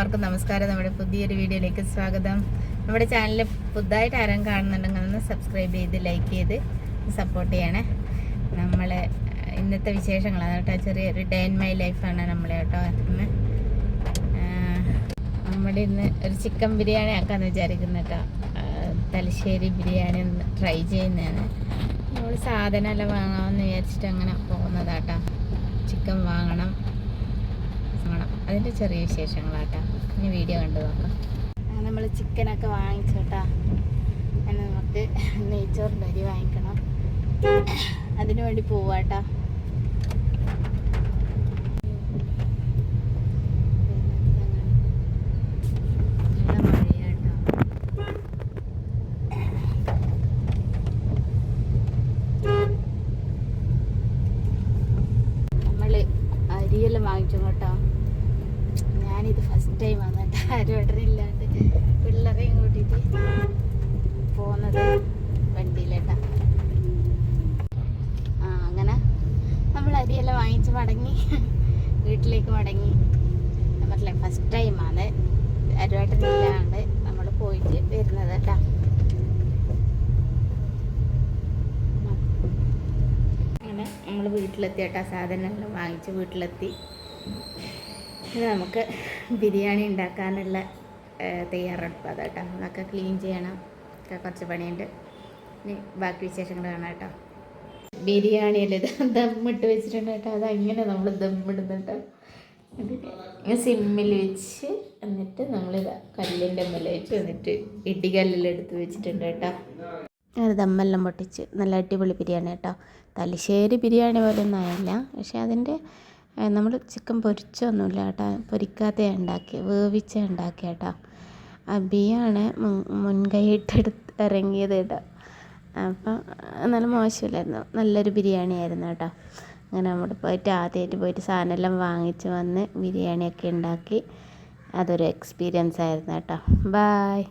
എല്ലാവർക്കും നമസ്കാരം. നമ്മുടെ പുതിയൊരു വീഡിയോയിലേക്ക് സ്വാഗതം. നമ്മുടെ ചാനൽ പുതുതായിട്ട് ആരും കാണുന്നുണ്ടെങ്കിൽ ഒന്ന് സബ്സ്ക്രൈബ് ചെയ്ത് ലൈക്ക് ചെയ്ത് സപ്പോർട്ട് ചെയ്യണേ. നമ്മൾ ഇന്നത്തെ വിശേഷങ്ങളാണ് കേട്ടോ. ചെറിയൊരു ഡേ ഇൻ മൈ ലൈഫാണ് നമ്മളെ കേട്ടോ ഇന്ന് നമ്മുടെ ഇന്ന് ഒരു ചിക്കൻ ബിരിയാണി ആക്കാന്ന് വിചാരിക്കുന്നു കേട്ടോ. തലശ്ശേരി ബിരിയാണി ഒന്ന് ട്രൈ ചെയ്യുന്നതാണ്. നമ്മൾ സാധനമെല്ലാം വാങ്ങാമെന്ന് വിചാരിച്ചിട്ട് അങ്ങനെ പോകുന്നതാട്ടോ അതിന്റെ ചെറിയ വിശേഷങ്ങളാട്ടാ. ഇനി വീഡിയോ കണ്ടു നോക്കാം. നമ്മൾ ചിക്കനൊക്കെ വാങ്ങിച്ചോട്ടാ. അങ്ങനെ നമുക്ക് നെയ്ച്ചോറിന്റെ അരി വാങ്ങിക്കണം. അതിനു വേണ്ടി പോവാട്ടാ. അരിയെല്ലാം ഞാനിത് ഫസ്റ്റ് ടൈം ഓർഡർ ഇല്ലാണ്ട് പിള്ളേരെയും കൂട്ടിയിട്ട് പോകുന്നത് വണ്ടിയിലേട്ടാ. ആ അങ്ങനെ നമ്മൾ അരിയെല്ലാം വാങ്ങിച്ച് മടങ്ങി വീട്ടിലേക്ക് മടങ്ങി. നമ്മളെ ഫസ്റ്റ് ടൈമാണ് അരുവാട്ടനില്ലാണ്ട് നമ്മൾ പോയിട്ട് വരുന്നത് കേട്ടാ. അങ്ങനെ നമ്മൾ വീട്ടിലെത്തി കേട്ടോ സാധനമെല്ലാം വാങ്ങിച്ച് വീട്ടിലെത്തി. ഇനി നമുക്ക് ബിരിയാണി ഉണ്ടാക്കാനുള്ള തയ്യാറെടുപ്പ് അതാട്ടോ അതൊക്കെ ക്ലീൻ ചെയ്യണം. ഒക്കെ കുറച്ച് പണിയുണ്ട്. ഇനി ബാക്കി വിശേഷങ്ങൾ കാണാം കേട്ടോ. ബിരിയാണിയിൽ ഇത്? ദമ്മിട്ട് വെച്ചിട്ടുണ്ട് കേട്ടോ. അതങ്ങനെ നമ്മൾ ദമ്മിടുന്നുണ്ട് സിമ്മിൽ വെച്ച് എന്നിട്ട് നമ്മളിത് കല്ലിന്റെ മേലെ വെച്ച് എന്നിട്ട് ഇടികല്ലിലെടുത്ത് വെച്ചിട്ടുണ്ട് കേട്ടോ. അങ്ങനെ ദമ്മെല്ലാം പൊട്ടിച്ച് നല്ല അടിപൊളി ബിരിയാണി കേട്ടോ. തലശ്ശേരി ബിരിയാണി പോലെ ഒന്നും ആയില്ല. പക്ഷേ അതിന്റെ നമ്മൾ ചിക്കൻ പൊരിച്ചൊന്നുമില്ല കേട്ടോ. പൊരിക്കാതെ ഉണ്ടാക്കി വേവിച്ച ഉണ്ടാക്കി കേട്ടോ. അബിയാണ് മുൻ- മുൻകൈയിട്ടെടുത്ത് ഇറങ്ങിയത് കേട്ടോ. അപ്പം നല്ല മോശമില്ലായിരുന്നു. നല്ലൊരു ബിരിയാണി ആയിരുന്നു കേട്ടോ. അങ്ങനെ നമ്മൾ പോയിട്ട് ആദ്യമായിട്ട് പോയിട്ട് സാധനമെല്ലാം വാങ്ങിച്ച് വന്ന് ബിരിയാണിയൊക്കെ ഉണ്ടാക്കി. അതൊരു എക്സ്പീരിയൻസ് ആയിരുന്നു കേട്ടോ. ബായ്